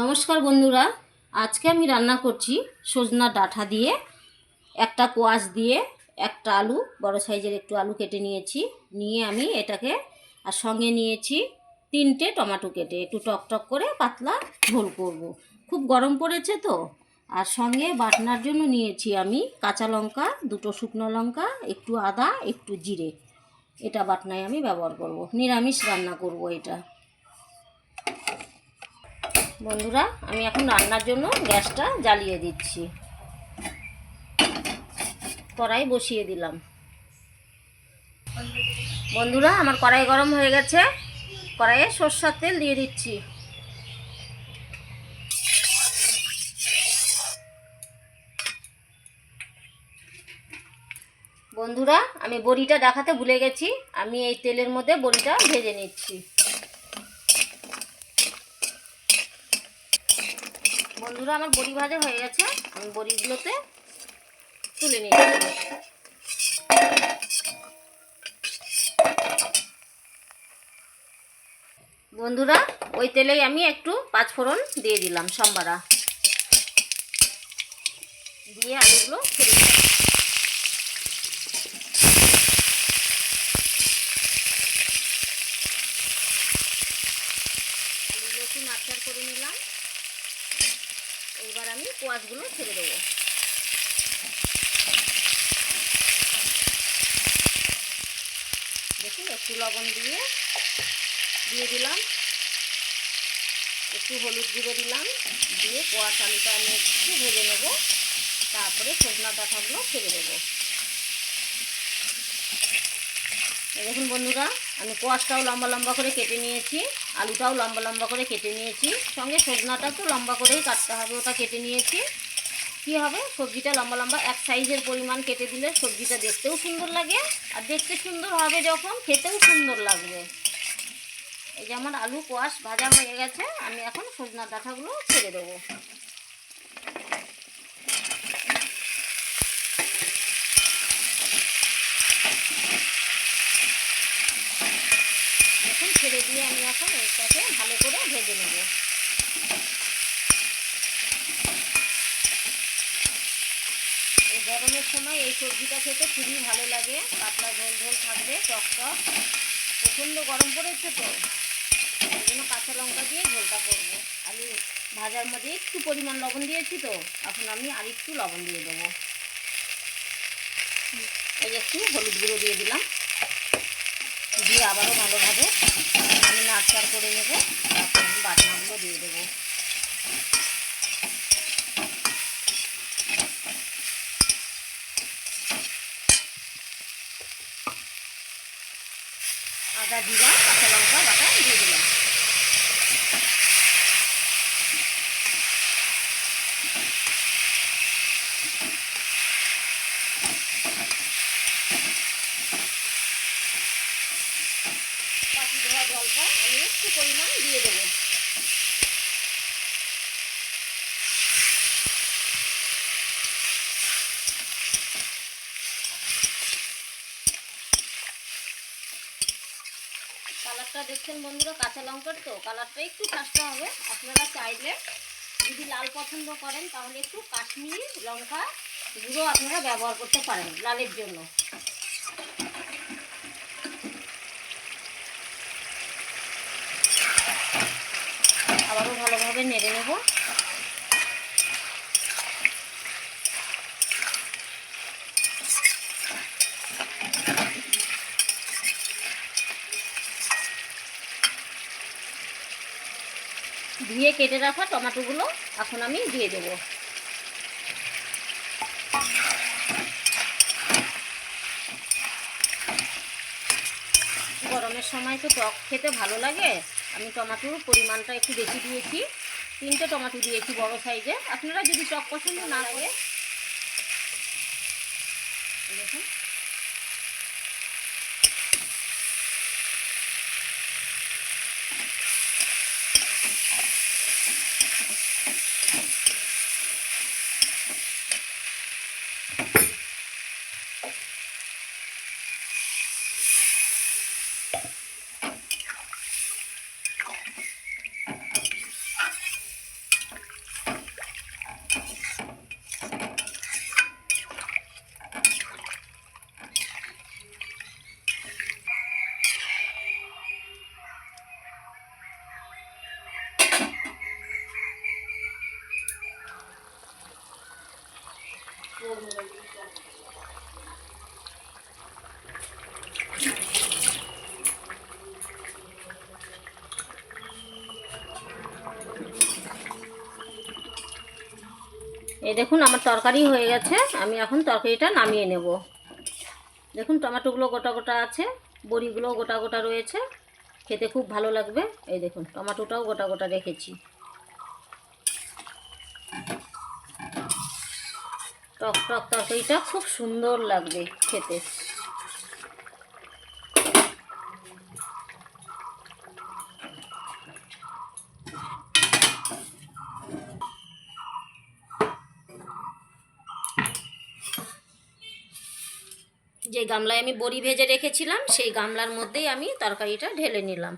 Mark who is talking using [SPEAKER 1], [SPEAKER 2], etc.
[SPEAKER 1] নমস্কার বন্ধুরা, আজকে আমি রান্না করছি সজনা ডাঁটা দিয়ে, একটা কোয়াশ দিয়ে, একটা আলু, বড় সাইজের একটু আলু কেটে নিয়েছি, নিয়ে আমি এটাকে আর সঙ্গে নিয়েছি তিনটে টমেটো কেটে, একটু টক টক করে পাতলা ঝোল করব। খুব গরম পড়েছে তো, আর সঙ্গে বাটনার জন্য নিয়েছি আমি কাঁচা লঙ্কা, দুটো শুকনো লঙ্কা, একটু আদা, একটু জিরে, এটা বাটনায় আমি ব্যবহার করব। নিরামিষ রান্না করব এটা বন্ধুরা, আমি এখন রান্নার জন্য গ্যাসটা জ্বালিয়ে দিচ্ছি। কড়াই বসিয়ে দিলাম। বন্ধুরা, আমার কড়াই গরম হয়ে গেছে। কড়াইয়ে সর্ষার তেল দিয়ে দিচ্ছি। বন্ধুরা, আমি বড়িটা দেখাতে ভুলে গেছি। আমি এই তেলের মধ্যে বড়িটা ভেজে নিচ্ছি। বন্ধুরা, আমার বড়ি ভাজা হয়ে গেছে। আমি বড়িগুলোতে তুলে নিয়ে বন্ধুরা, ওই তেলেই আমি একটু পাঁচফোড়ন দিয়ে দিলাম, সম্বারা। দিয়ে আলুগুলো ফেলে দিলাম আলুগুলো একটু নাচার করে নিলাম এইবার আমি কোয়াশগুলো ছেড়ে দেবো। দেখুন, একটু লবণ দিয়ে দিয়ে দিলাম। একটু হলুদ গুঁড়ো দিলাম। দিয়ে কোয়াশ আলুটা আমি একটু ভেজে নেব। তারপরে সজনা ডাঁটাগুলো ছেড়ে দেবো এই দেখুন বন্ধুরা, আমি কোয়াশটাও লম্বা লম্বা করে কেটে নিয়েছি, আলুটাও লম্বা লম্বা করে কেটে নিয়েছি, সঙ্গে সজনাটা তো লম্বা করেই কাটতে হবে, ওটা কেটে নিয়েছি। কি হবে? সবজিটা লম্বা লম্বা, এক সাইজের পরিমাণ কেটে দিলে সবজিটা দেখতেও সুন্দর লাগে, আর দেখতে সুন্দর হবে যখন, খেতেও সুন্দর লাগবে। এই যে আমার আলু কোয়াশ ভাজা হয়ে গেছে, আমি এখন সজনা ডাঁটাগুলো ছেড়ে দেবো এখন ছেড়ে দিয়ে আমি এখন এটাকে ভালো করে ভেজে নেব। এই গরমের সময় এই সবজিটা খেতে খুবই ভালো লাগে, পাতলা ঝোল ঝোল থাকবে, টক টক। প্রচণ্ড গরম পড়েছে তো ওই জন্য কাঁচা লঙ্কা দিয়ে ঝোলটা করব। আলু ভাজার মধ্যে একটু পরিমাণ লবণ দিয়েছি তো, এখন আমি আর একটু লবণ দিয়ে দেবো। এই একটু হলুদ গুঁড়ো দিয়ে দিলাম। দিয়ে আবারও ভালোভাবে আমি নাড়চাড় করে নেব তারপর আমি বাটনাগুলো দিয়ে দেবো। আদা জিরা কাঁচা লঙ্কা বাটা দিয়ে দিলাম বাকি ধোয়া জলটা আমি একটু পরিমাণ দিয়ে দেবো কালারটা দেখছেন বন্ধুরা, কাঁচা লঙ্কার তো, কালারটা একটু খাসতে হবে। আপনারা চাইলে যদি লাল পছন্দ করেন, তাহলে একটু কাশ্মীরি লঙ্কা গুঁড়ো আপনারা ব্যবহার করতে পারেন লালের জন্য। আবারও ভালোভাবে নেড়ে নেব। দিয়ে কেটে রাখা টমেটোগুলো এখন আমি দিয়ে দেবো। গরমের সময় তো টক খেতে ভালো লাগে। আমি টমাটোর পরিমাণটা একটু বেশি দিয়েছি। তিনটে টমেটো দিয়েছি বড় সাইজে। আপনারা যদি টক পছন্দ না লাগে দেখুন। এই দেখুন, আমার তরকারি হয়ে গেছে। আমি এখন তরকারিটা নামিয়ে নেব। দেখুন, টমেটোগুলো গোটা গোটা আছে বড়িগুলো গোটা গোটা রয়েছে। খেতে খুব ভালো লাগবে। এই দেখুন, টমেটোটাও গোটা গোটা রেখেছি। টক টক তরকারিটা খুব সুন্দর লাগবে খেতে। যে গামলায় আমি বড়ি ভেজে রেখেছিলাম, সেই গামলার মধ্যেই আমি তরকারিটা ঢেলে নিলাম।